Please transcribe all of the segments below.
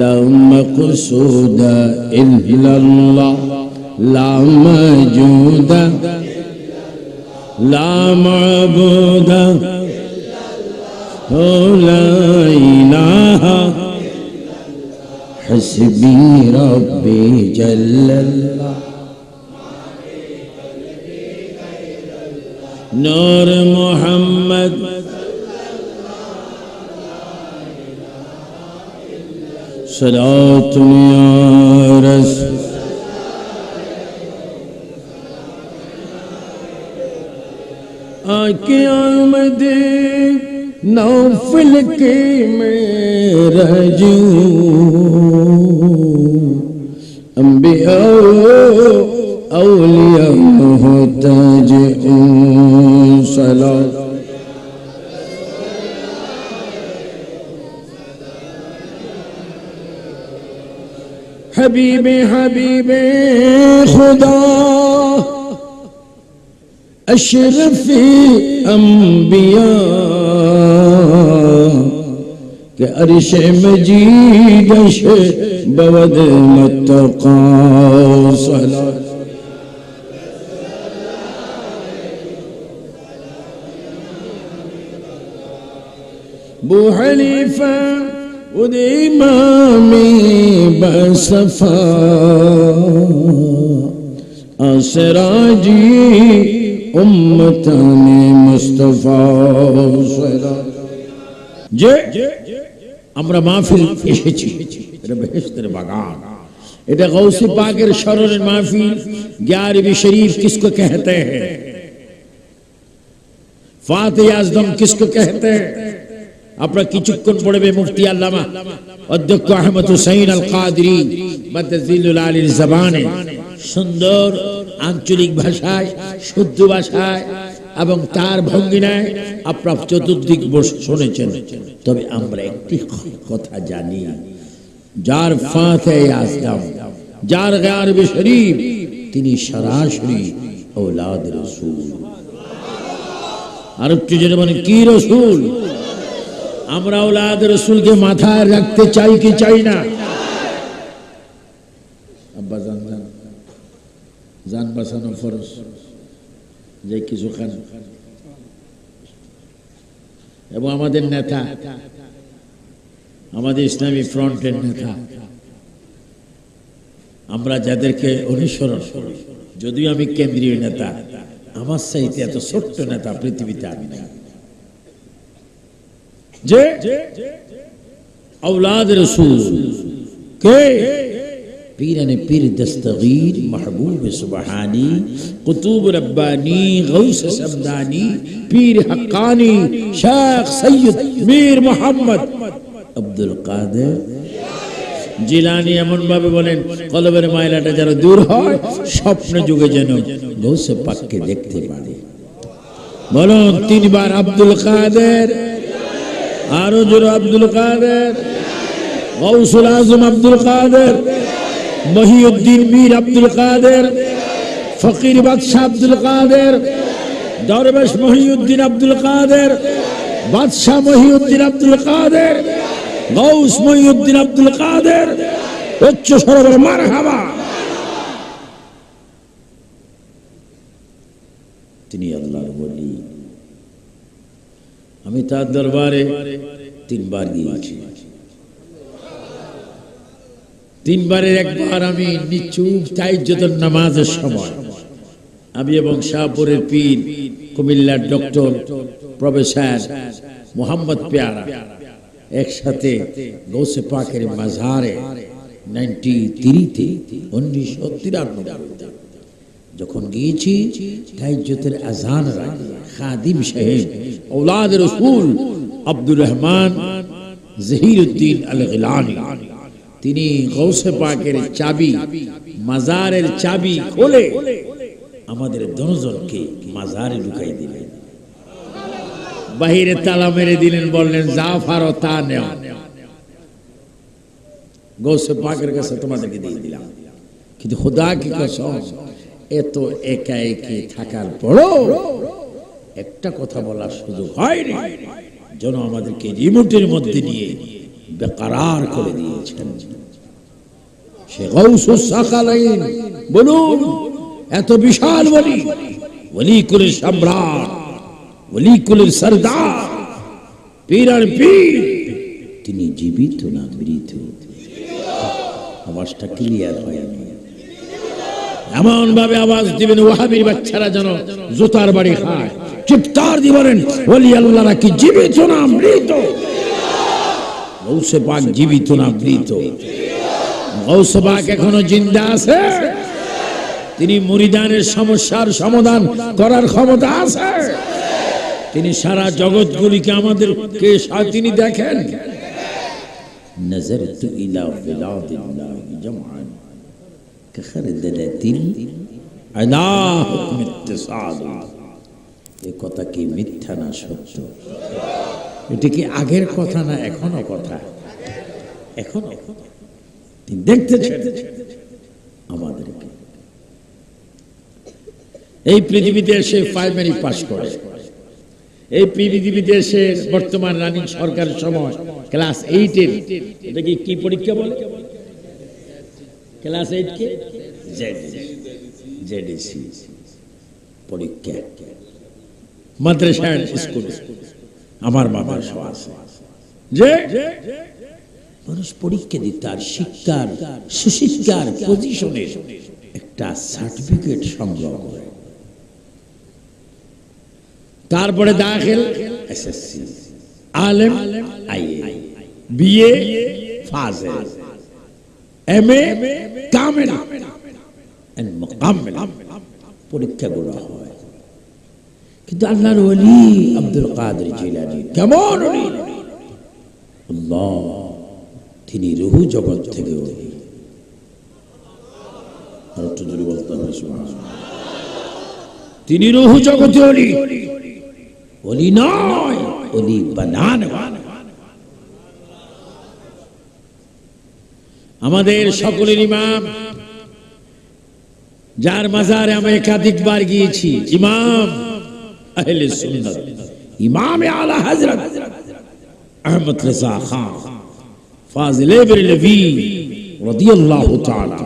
لا مقصود إلا الله لا موجود لا معبود لا إله حسبي ربي جل الله. نور محمد. صلاة يا رسول آکی آمد نوفل کی میرا جیوں انبیاء اولیاء محتاج صلاة حبيبي حبيبي خدا أشرف أنبياء كأرش مجيد مجیدش بود متقى صلاة. بو حنیفہ امامی بصفا اسرا جی امتان مصطفیٰ سرا جے আমরা মাহফিল এসেছি এটা বেহেস্তের বাগান এটা پاکر পাকের স্মরণের گیاری گیارہویں شریف کس کو کہتے ہیں؟ فاتح اعظم کس کو کہتے ہیں؟ আপনারা কিছুক্ষণ পড়বে মুফতি আল্লামা অধ্যক্ষ আহমদ হুসাইন আল কাদরি বাদাজিলুল আলীর জবানে। সুন্দর আঞ্চলিক ভাষায়, শুদ্ধ ভাষায় এবং তার ভঙ্গিনায় আপনার চতুর্দিক শুনেছেন। তবে আমরা একটি কথা জানি, যার ফাতে আজদম যার গারবে শরীফ, তিনি সরাসরি ঔলাদ রসুল। আর একটু জেনে মানে কি রসুল? আমরা ওলাদ রসুলকে মাথায় রাখতে চাই কি চাই না? আব্বা, জান জান। জান বাঁচানো যে কিছু খান। এবং আমাদের নেতা, আমাদের ইসলামী ফ্রন্টের নেতা, আমরা যাদেরকে অনুসরণ যদিও আমি কেন্দ্রীয় নেতা, আমার চাইতে এত ছোট্ট নেতা পৃথিবীতে আমি নাই। جے اولاد رسول کے پیر پیر دستغیر محبوب سبحانی، قطوب ربانی، غوث سبدانی پیر حقانی، شیخ سید میر محمد عبد القادر জিলানি এমন ভাবে বলেন কলবের دور যেন شپن হয় স্বপ্ন যুগে যেন গৌসে পাককে দেখতে পারে বলুন তিনবার আব্দুল عبدالقادر۔ আরও জোর আব্দুল কাদের। গৌসুল আজম আব্দুল কাদের। মহিউদ্দিন মীর আব্দুল কাদের। ফকির বাদশাহ আব্দুল কাদের। দরবেশ মহিউদ্দিন আব্দুল কাদের। বাদশাহ মহিউদ্দিন আব্দুল কাদের। গৌস মহিউদ্দিন আব্দুল কাদের। উচ্চ সরোবর মার হাবা তিনি আল্লাহর বলি আমি তার দরবারে তিনবার গিয়েছি। তিনবারের একবার আমি নিচুপ তাইজ্জতের নামাজের সময় আমি এবং শাহপুরের পীর, কুমিল্লার ডক্টর, প্রফেসর মোহাম্মদ পেয়ারা একসাথে গৌসে পাকের মাঝারে নাইনটি তিরিতে উনিশশো তিরানব্বইতে যখন গিয়েছি তাহাজ্জুদের আজান খাদিম সাহেব, ঔলাদ রসুল আব্দুর রহমান জহিরুদ্দিন আল গিলানি তিনি গৌসে পাকের চাবি, মাজারের চাবি খোলে আমাদের দনজনকে মাজারে ঢুকাই দিলেন। বাহিরে তালা মেরে দিলেন, বললেন, জাফার, তা নেও। গৌসে পাকের কাছে তোমাদেরকে দিয়ে দিলাম। কিন্তু খোদা কি কসম? এত একা একে থাকার পরও একটা কথা বলার সুযোগ হয়নি, যেন আমাদেরকে রিমোটের মধ্যে নিয়ে বেকারার করে দিয়েছেন। সে গৌসুস সাকালাইন, বলুন, এত বিশাল বলি ওলি কুলের সম্রাট ওলি কুলের সর্দার, পীর আর পীর, তিনি জীবিত না মৃত আওয়াজটা ক্লিয়ার হয়নি। এমন ভাবে আওয়াজ দিবেন ওয়াহাবির বাচ্চারা যেন জুতার বাড়ি খায় চিৎকার দিয়ে বলেন ওলি আল্লাহরা কি জীবিত না মৃত গৌসে পাক জীবিত না মৃত গৌসে পাক এখনো জিন্দা আছে তিনি মুরিদানের সমস্যার সমাধান করার ক্ষমতা আছে তিনি সারা জগৎগুলিকে আমাদেরকে সা- তিনি দেখেন نظرت إلى بلاد الله جمعا এই কথা কি মিথ্যা না সত্য? এটি কি আগের কথা না এখনও কথা? এখন? তিনি দেখতেছেন আমাদেরকে। এই পৃথিবীতে এসে প্রাইমারি পাশ করে। এই পৃথিবীতে এসে বর্তমান রানিং সরকারের সময় ক্লাস এইটের এটা কি পরীক্ষা বলে? ক্লাস এইট কে? জেডিসি পরীক্ষা। মাদ্রাসা স্কুল। আমার আছে। যে? মানুষ পরীক্ষা দিতে আর শিক্ষার সুশিক্ষার পজিশনের একটা সার্টিফিকেট সংগ্রহ করে। তারপরে দাখিল এসএসসি আলেম আইএ বিএ ফাজেল। এমএ কামেল এন্ড মুকাম্মিল। পরীক্ষাগুলো হয়। কিন্তু আল্লাহর ওলি আব্দুল কাদের জিলানী, কেমন ওলি আল্লাহ, তিনি রুহু জগৎ থেকে ওলি। আর একটু জোরে বলতে হবে তিনি রুহু জগতে অলি অলি নয় অলি বানান আমাদের সকলের ইমাম। যার মাজারে আমি একাধিকবার গিয়েছি। ইমাম ইমাম আলা হযরত আহমদ রেজা খান, ফাজিল বেরলভি রাদিয়াল্লাহু তাআলা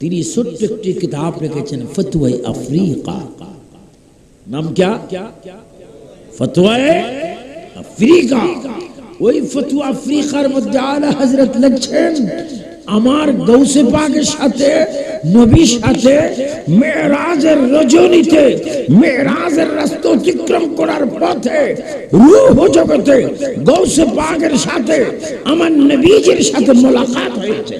তিনি ছোট্ট একটি কিতাব লিখেছেন ফতোয়া আফ্রিকা। নাম क्या ফতোয়া আফ্রিকা। ওই ফতোয়া আফ্রিকার মধ্যে আলা হযরত লিখছেন, আমার গৌসে পাকের সাথে, নবীর সাথে, মেরাজের রজনীতে, মেরাজের রাস্তা অতিক্রম করার পথে, রূহ জগতে গৌসে পাকের সাথে, আমার নবীজির সাথে মোলাকাত হয়েছে।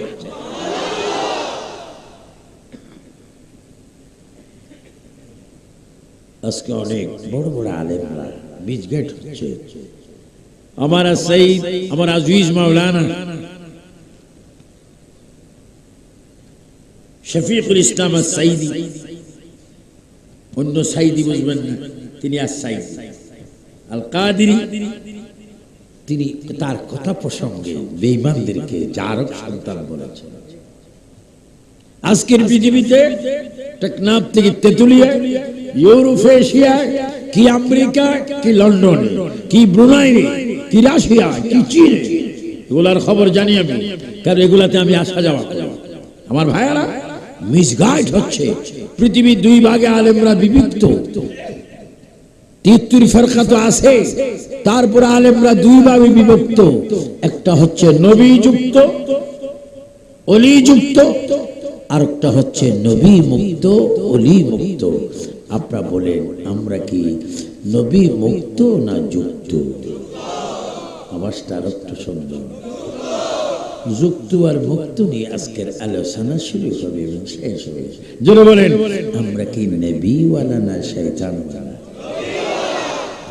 আজকে অনেক বড় বড় আলেমরা, বীজগেট হচ্ছে আমার সঈদ, আমার আজিজ মাওলানা শফিকুল ইসলাম সাইদি অন্য সাইদি বুঝবেন না, তিনি আর সাইদি আল কাদিরি, তিনি তার কথা প্রসঙ্গে বেঈমানদেরকে জারক সন্তান বলেছেন। আজকের পৃথিবীতে টেকনাফ থেকে তেতুলিয়া, ইউরোপ এশিয়া কি আমেরিকা, কি লন্ডন, কি ব্রুনাই, কি রাশিয়া, কি চীন, এগুলার খবর জানি আমি, কারণ এগুলাতে আমি আসা যাওয়া আমার ভাইয়ারা মিসগাইড হচ্ছে। পৃথিবীর দুই ভাগে আলেমরা বিভক্ত। তিত্তুর ফেরকা তো আছে। তারপর আলেমরা দুই ভাবে বিভক্ত। একটা হচ্ছে নবী যুক্ত অলি যুক্ত আর একটা হচ্ছে নবী মুক্ত অলি মুক্ত আপনারা বলেন আমরা কি নবী মুক্ত না যুক্ত? আওয়াজটা আর একটু সুন্দর যুক্ত আর মুক্ত নিয়ে আজকের আলোচনা শুরু হবে এবং শেষ হবে। জোরে বলেন। আমরা কি নবীওয়ালা না শৈতানওয়ালা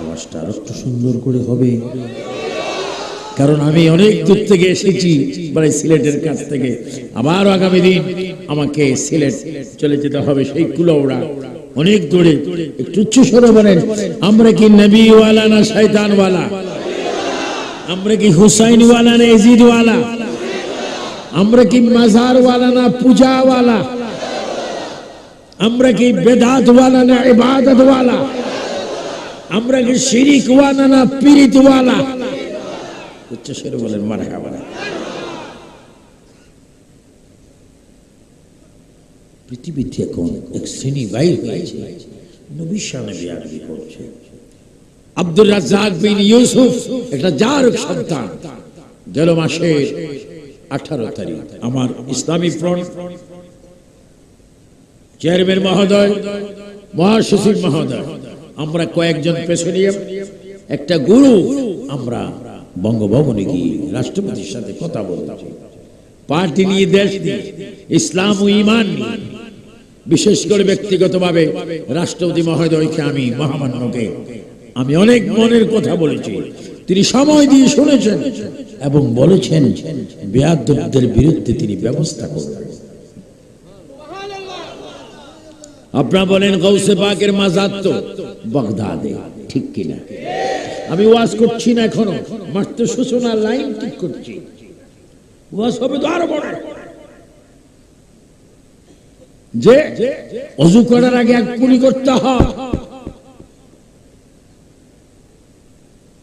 আওয়াজটা আর একটু সুন্দর করে হবে। কারণ আমি অনেক দূর থেকে এসেছি মানে সিলেটের কাছ থেকে। আবার আগামী দিন আমাকে সিলেট চলে যেতে হবে সেই কুলৌড়া অনেক দূরে একটু উচ্চ স্বরে বলেন, আমরা কি নবীওয়ালা না শয়তানওয়ালা? আমরা কি হুসাইনওয়ালা না এজিদওয়ালা আমরা কি মাজারওয়ালা না পূজাওয়ালা? আমরা কি বেদাতওয়ালা না ইবাদতওয়ালা? আমরা কি শিরিকওয়ালা না পীরিতওয়ালা? উচ্চ স্বরে বলেন মার পৃথিবীতে এখন এক শ্রেণি বাইর হয়েছে নবী সামনে বিয়ারবি করছে। আব্দুর রাজ্জাক বিন ইউসুফ একটা জারক সন্তান। গেল মাসের আঠারো তারিখ, আমার ইসলামী ফ্রন্ট চেয়ারম্যান মহোদয়, মহাসচিব মহোদয়, আমরা কয়েকজন পেছনিয়াম একটা গুরু আমরা বঙ্গভবনে গিয়ে রাষ্ট্রপতির সাথে কথা বলছি। পার্টি নিয়ে দেশ নিয়ে ইসলাম ও ইমান নিয়ে বিশেষ করে ব্যক্তিগতভাবে রাষ্ট্রপতি মহোদয়কে আমি মহামান্যকে। আমি অনেক মনের কথা বলেছি। তিনি সময় দিয়ে শুনেছেন এবং বলেছেন বেয়াদবদের বিরুদ্ধে তিনি ব্যবস্থা করবেন। আপনারা বলেন গৌসে পাকের মাজার তো বাগদাদে, ঠিক কিনা? আমি ওয়াজ করছি না এখনও, মাত্র সূচনা লাইন ঠিক করছি। ওয়াজ হবে তো আরও বড়। যে অজু করার আগে এক পুলি করতে হয়।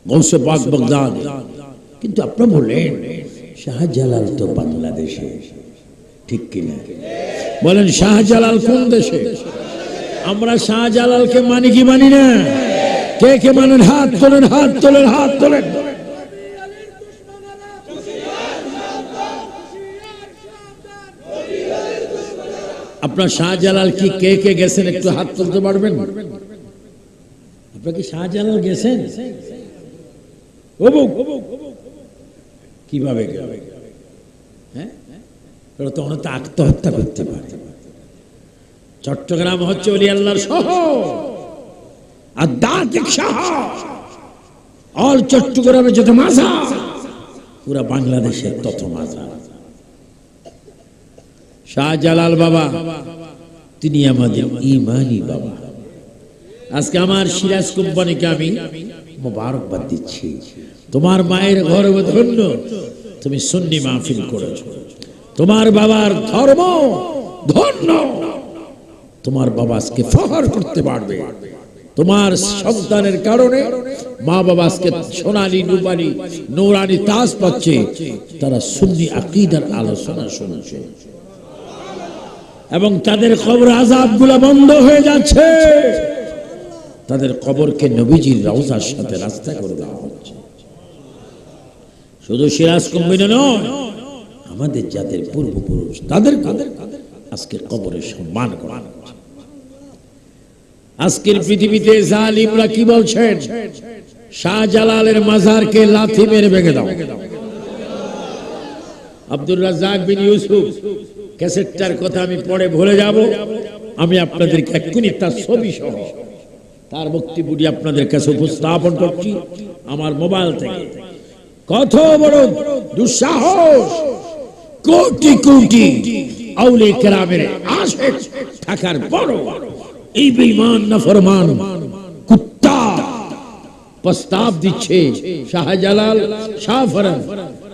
গৌসে পাক বাগদাদ। কিন্তু আপনারা বললেন শাহজালাল তো বাংলাদেশে। ঠিক কিনা? বলেন, শাহজালাল কোন দেশে? আমরা শাহজালালকে মানি কি মানি না? কে কে মানেন? হাত তোলেন হাত তোলেন হাত তোলেন। আপনার শাহজালাল কি কে কে গেছেন একটু হাত তুলতে পারবেন? আপনার কি শাহজালাল গেছেন? কীভাবে? হ্যাঁ? ওরা তো আত্মহত্যা করতে পারে। চট্টগ্রাম হচ্ছে অলি আল্লাহর শহর আধ্যাত্মিক শহর অল চট্টগ্রামে যত মাজা পুরা বাংলাদেশের তত মাজা শাহজালাল বাবা, তিনি আমাদের ইমানি বাবা। আজকে আমার সিরাজ কোম্পানিকে আমি মোবারকবাদ দিচ্ছি। তোমার মায়ের ঘর ধন্য তুমি সুন্নি মাহফিল করেছ। তোমার বাবার ধর্ম ধন্য। তোমার বাবা আজকে ফখর করতে পারবে। তোমার সন্তানের কারণে মা বাবা আজকে সোনালি রূপালি নৌরানি তাজ পাচ্ছে। তারা সুন্নি আকিদার আলোচনা শুনছে। এবং তাদের কবর আজাব বন্ধ হয়ে যাচ্ছে। তাদের কবরকে নবীজির রওজার সাথে রাস্তা করে দেওয়া হচ্ছে। শুধু সিরাজ কম্বিনে নয়, আমাদের যাদের পূর্বপুরুষ, তাদের কাদের আজকে কবরে সম্মান করা। আজকের পৃথিবীতে জালিমরা কি বলছেন? শাহজালালের মাজারকে লাথি মেরে ভেঙে দাও। আব্দুর রাজ্জাক বিন ইউসুফ ক্যাসেটটার কথা আমি পরে ভুলে যাব। আমি আপনাদেরকে এক্ষুনি তার ছবি সহ তার বক্তব্যটি আপনাদের কাছে উপস্থাপন করছি আমার মোবাইল থেকে। কত বড় দুঃসাহস! কোটি কোটি আউলে কেরামের আশেক থাকার পর এই বেঈমান না ফরমান কুত্তা প্রস্তাব দিচ্ছে শাহজালাল শাহ শাহফরান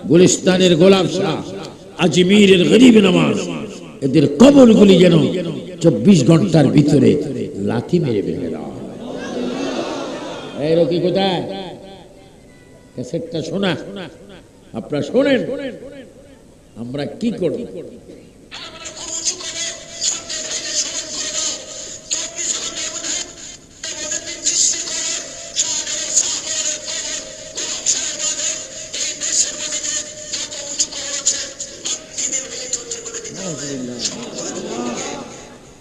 গুলিস্তানের গোলাপ শাহ। আজমিরের গরিব নামাজ। এদের কবরগুলি যেন চব্বিশ ঘণ্টার ভিতরে লাথি মেরে বেড়ে দেওয়া। কি কোথায়? শোনা। আপনারা শোনেন। আমরা কি করব?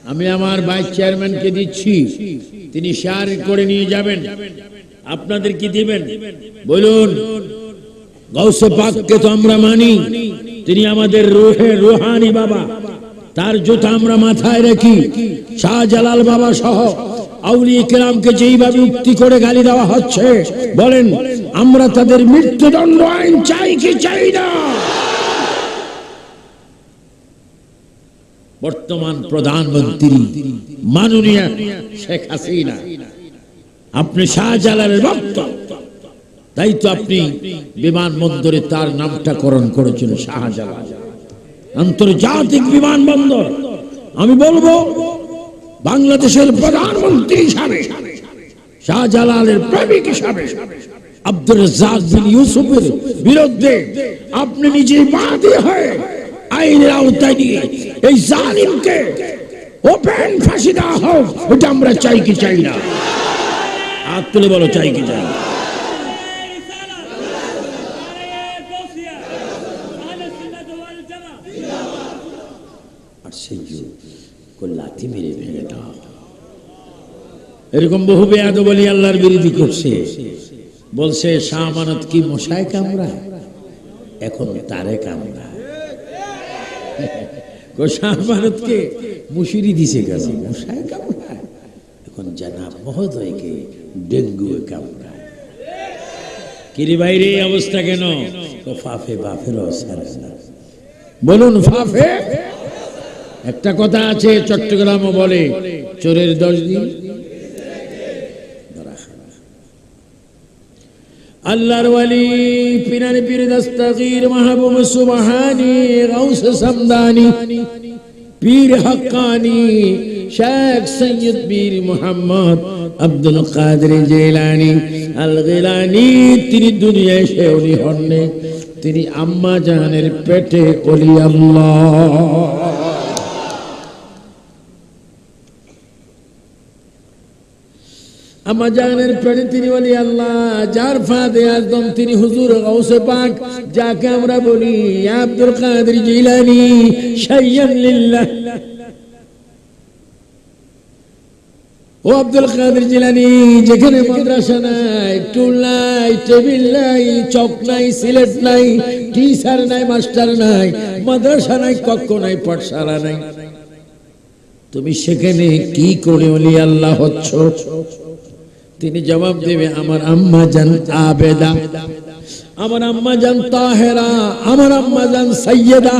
আমি আমার ভাইস চেয়ারম্যানকে দিচ্ছি। তিনি শেয়ার করে নিয়ে যাবেন। আপনাদের কি দিবেন। বলুন আমাদের রুহে রুহানি বাবা। তার জুতা আমরা মাথায় রাখি। শাহজালাল বাবা সহ যেইভাবে করে গালি দেওয়া হচ্ছে, বলেন, আমরা তাদের মৃত্যুদণ্ড আইন চাই কি চাই না? বর্তমান প্রধানমন্ত্রী মাননীয় শেখ হাসিনা। আপনি শাহজালালের ভক্ত। তাই তো আপনি বিমানবন্দরে তার নামটা করণ করেছেন শাহজালাল। আন্তর্জাতিক বিমানবন্দর। আমি বলব, বাংলাদেশের প্রধানমন্ত্রী হিসাবে, শাহজালালের প্রেমিক হিসাবে, আব্দুর রাজ্জাক বিন ইউসুফের বিরুদ্ধে আপনি নিজে বাদী হয়ে আইনের আওতায় নিয়ে এই জালিমকে ওপেন ফাঁসি দেওয়া হোক ওটা আমরা চাই কি চাই না। হাত তুলে বলো, চাই কি চাই আর সেই লাথি মেরে ভেঙে দাও। এরকম বহু বেয়াদ বলি আল্লাহর বিরোধী করছে। বলছে শাহ আমানত কি মশায় কামড়া এখন তারে কামড়া গো শাহ মুশিরি দিছে মশায় কামড়ায়। এখন মহোদয়কে ডেঙ্গু কামড়ায়। কিরে বাইরে অবস্থা কেন? তো ফাফে বাফের বলুন ফাফে। একটা কথা আছে, চট্টগ্রামও বলে, চোরের দশ দিন ধরা খাওয়া। আল্লাহর ওয়ালি পিনানি পীর দস্তগীর, মাহবুব সুবহানি, গাউস সামদানি, পীর হক্কানি, শেখ সৈয়দ পীর মোহাম্মদ আব্দুল কাদের জেলানি, আল গিলানি, তিনি দুনিয়ায় সে উনি হননি, তিনি আম্মা জানের পেটে অলি আল্লাহ। তিনি বলি, আল্লাহ, যার ফাঁদে তিনি হুজুর গৌসে পাক, যাকে আমরা বলি আব্দুল কাদের জিলানি লিল্লাহ। ও আব্দুল কাদের জিলানি, যেখানে মাদ্রাসা নাই, টুল নাই, টেবিল নাই, চক নাই, সিলেট নাই, টিচার নাই, মাস্টার নাই, মাদ্রাসা নাই, কক্ষ নাই, পাঠশালা নাই। তুমি সেখানে কি করে বলি, আল্লাহ হচ্ছ? তিনি জবাব দেবে, আমার আম্মা জান আবেদা, আমার আম্মা জান তাহেরা, আমার আম্মা জান সৈয়দা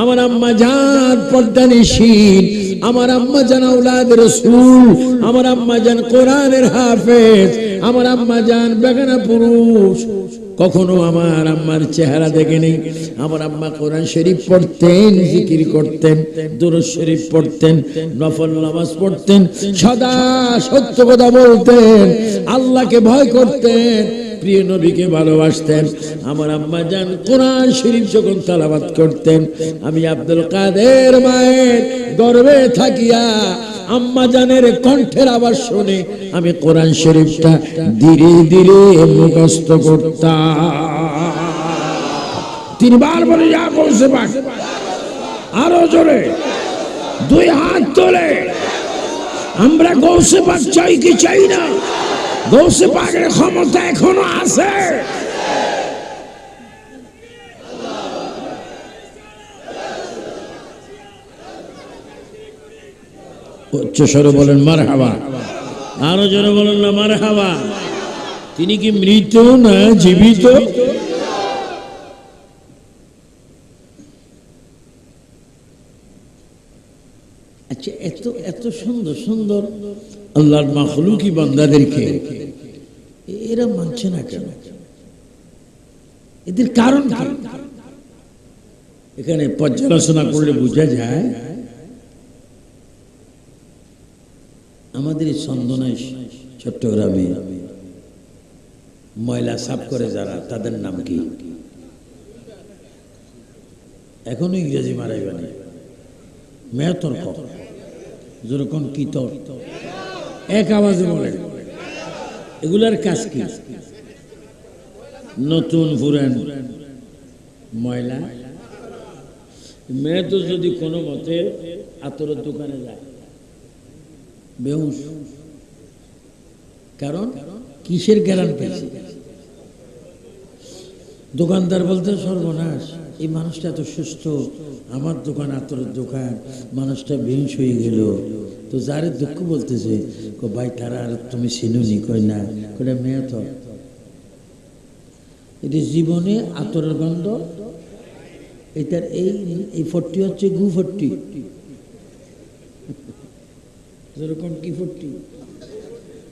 আমার আম্মা জান পর্দানিশীন আমার আম্মা জান আউলাদ রসুল, আমার আম্মা জান কোরআনের হাফেজ, আমার আম্মা জান বেগানা পুরুষ। কখনো আমার আম্মার চেহারা দেখেনি। আমার আম্মা কোরআন শরীফ পড়তেন, জিকির করতেন, দুরুদ শরীফ পড়তেন, নফল নামাজ পড়তেন, সদা সত্য কথা বলতেন, আল্লাহকে ভয় করতেন। প্রিয় নবীকে ভালোবাসতেন। আমার আম্মা জান কোরআন শরীফ যখন তালাবাত করতেন, আমি আব্দুল কাদের মায়ের গর্বে থাকিয়া আম্মা জানের কণ্ঠের আবার শুনে আমি কোরআন শরীফটা ধীরে ধীরে মুখস্থ করতাম। তিনবার বলে যা করছে আরও জোরে, দুই হাত তোলে। আমরা গৌসে পাক চাই কি চাই না? গৌসে পাকের ক্ষমতা এখনও আছে। উচ্চ স্বরে বলেন মার হাওয়া আরও জোরে বলেন না মার হাওয়া তিনি কি মৃত না জীবিত? আচ্ছা এত এত সুন্দর সুন্দর আল্লাহর মাখলুকি বান্দাদেরকে। এরা মানছে না কেন? এদের কারণ এখানে পর্যালোচনা করলে বোঝা যায়, আমাদের এই চন্দনায় চট্টগ্রামে ময়লা সাফ করে যারা, তাদের নাম কি? এখনও ইংরেজি মারাইবানি। মেয়তর্ক যেরকম কি তর এক আওয়াজে বলেন এগুলার কাজ কি? নতুন ফুরান ময়লা? মেয়ে তো যদি কোনো মতে আতরের দোকানে যায়, বেহুশ। কারণ কিসের জ্ঞান পেয়েছে দোকানদার বলতে সর্বনাশ, এই মানুষটা এত সুস্থ, আমার দোকান আতরের দোকান, মানুষটা বেহুশ হয়ে গেল। তো যারে দুঃখ বলতেছে কো ভাই, তারা আর তুমি চিনুনি কই না। কই মেয়ে তো। এটি জীবনে আতরের গন্ধ। এটার এই এই ফট্টি হচ্ছে গু ফট্টি। যেরকম কি ফট্টি।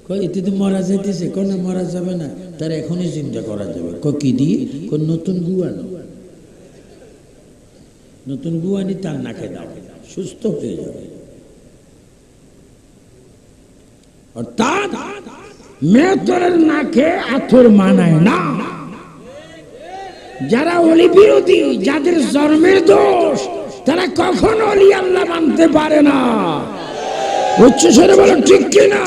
কয়, এতে তো মারা যাইতেছে। কোন মারা যাবে না। তার এখনই চিন্তা করা যাবে। ক কি কোন নতুন গু আনো। নতুন গু আনি, তার নাকে দাও। সুস্থ হয়ে যাবে। অর্থাৎ মেয়তরের নাকে আথর মানায় না। যারা অলি বিরোধী, যাদের জন্মের দোষ, তারা কখনো অলি আল্লাহ মানতে পারে না। উচ্চ স্বরে বলো ঠিক কিনা?